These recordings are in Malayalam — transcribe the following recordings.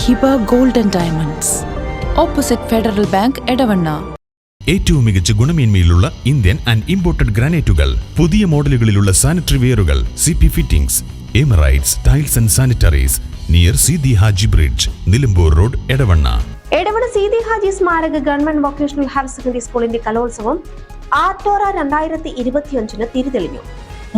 Hiba golden diamonds. Opposite Federal Bank Edavanna. ഏറ്റവും മികച്ച ഗുണമേന്മയിലുള്ള ഇന്ത്യൻ ആൻഡ് ഇമ്പോർട്ടഡ് ഗ്രാനൈറ്റുകൾ പുതിയ മോഡലുകളിലുള്ള sanitary വെയറുകൾ C P fittings Emirates tiles and sanitaries near Seethi Haji bridge Nilambur road Edavanna. Edavanna Seethi Haji സ്മാരക ഗവൺമെന്റ് വൊക്കേഷണൽ ഹയർ സെക്കൻഡറി സ്കൂളിന്റെ കലോത്സവം ആർട്ടോറ രണ്ടായിരത്തി ഇരുപത്തിയഞ്ചിന് തിരിതെളിഞ്ഞു.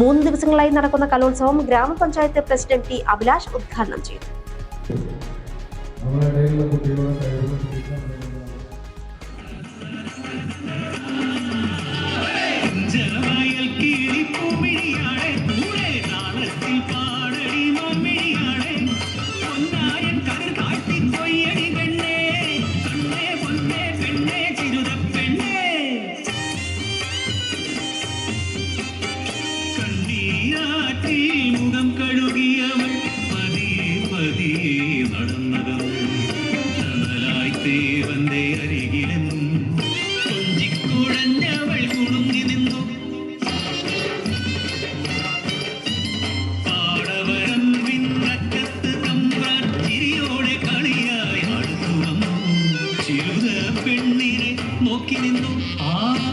മൂന്ന് ദിവസങ്ങളായി നടക്കുന്ന കലോത്സവം ഗ്രാമപഞ്ചായത്ത് പ്രസിഡന്റ് ടി അഭിലാഷ് ഉദ്ഘാടനം ചെയ്തു. നമ്മുടെ ഇടയിലുള്ള കുട്ടികളുടെ കഴിവുകൾ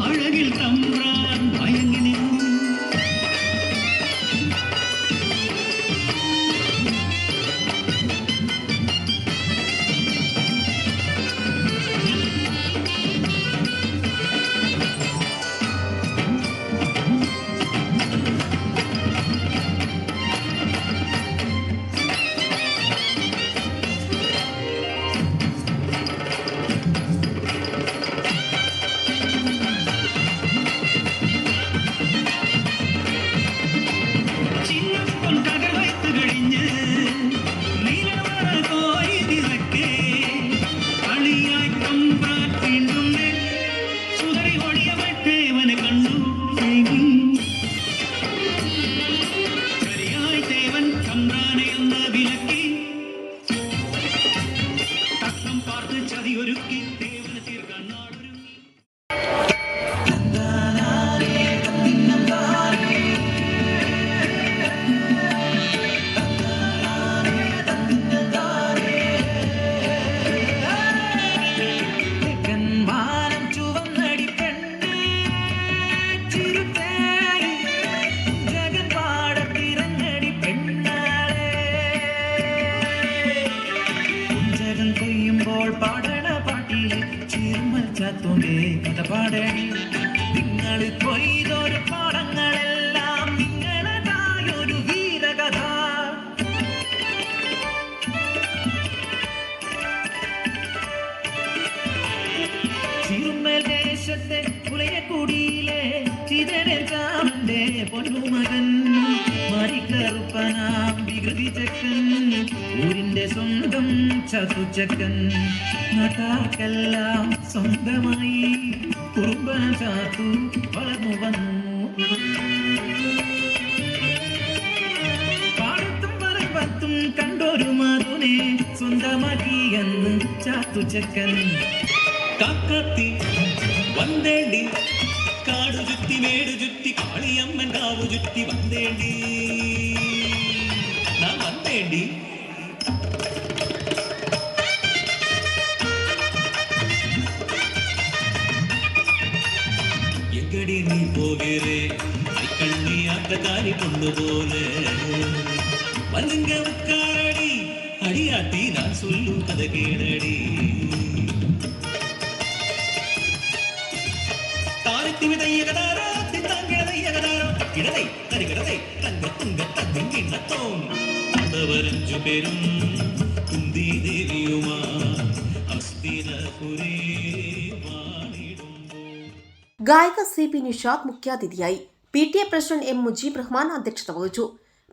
அழகில் தன்றான் மயங்கின் ചാത്തോന്റെ കഥ പാടണി നിങ്ങൾ കൊയ്തൊരു പാടങ്ങളെല്ലാം നിങ്ങളതായൊരു വീരകഥ. ചിറുമൽ ദേശത്തെ പുലയക്കുടിയിലെ കാമന്റെ പൊന്നുമകൻ മരിക്കറുപ്പനാം വികൃതി ചക്കൻ ഊരിന്റെ സ്വന്തം ചതുചക്കൻ നാട്ടാർക്കെല്ലാം സ്വന്തമായി കുറുമ്പന ചാത്തു വളർന്നു വന്നു. പാടത്തും പറമ്പത്തും കണ്ടൊരു മധുനെ സ്വന്തമാക്കി എന്ന് ചാത്തുചക്കൻ കാക്കത്തി വന്നേണ്ടി കാടു ചുറ്റി മേടു ചുറ്റി കാളിയമ്മൻ കാവു ചുറ്റി വന്തേണ്ടി ఏంటి எங்கடி நீ போகிறே? கண்ணி அக்கத்தாரி பொண்ணு போல. வந்துங்க உட்காரடி. அடியாத்தி நான் சொல்லும் கதை கேளடி. தாரித்தி விதையகதாரா? കിടതൈ തരികിടതൈ തങ്ക തങ്ക തങ്കങ്കിണത്തോം തടവരഞ്ചു പേരും കുന്തി ദേവിയുമാ അസ്ഥിരപുരേ ഗായിക സി പി നിഷാദ് മുഖ്യാതിഥിയായി. P T A president M Mujeeb Rahman അധ്യക്ഷത വഹിച്ചു.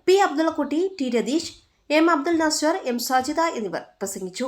P Abdullakutty T Ratheesh M Abdul Nasar M Sajida എന്നിവർ പ്രസംഗിച്ചു.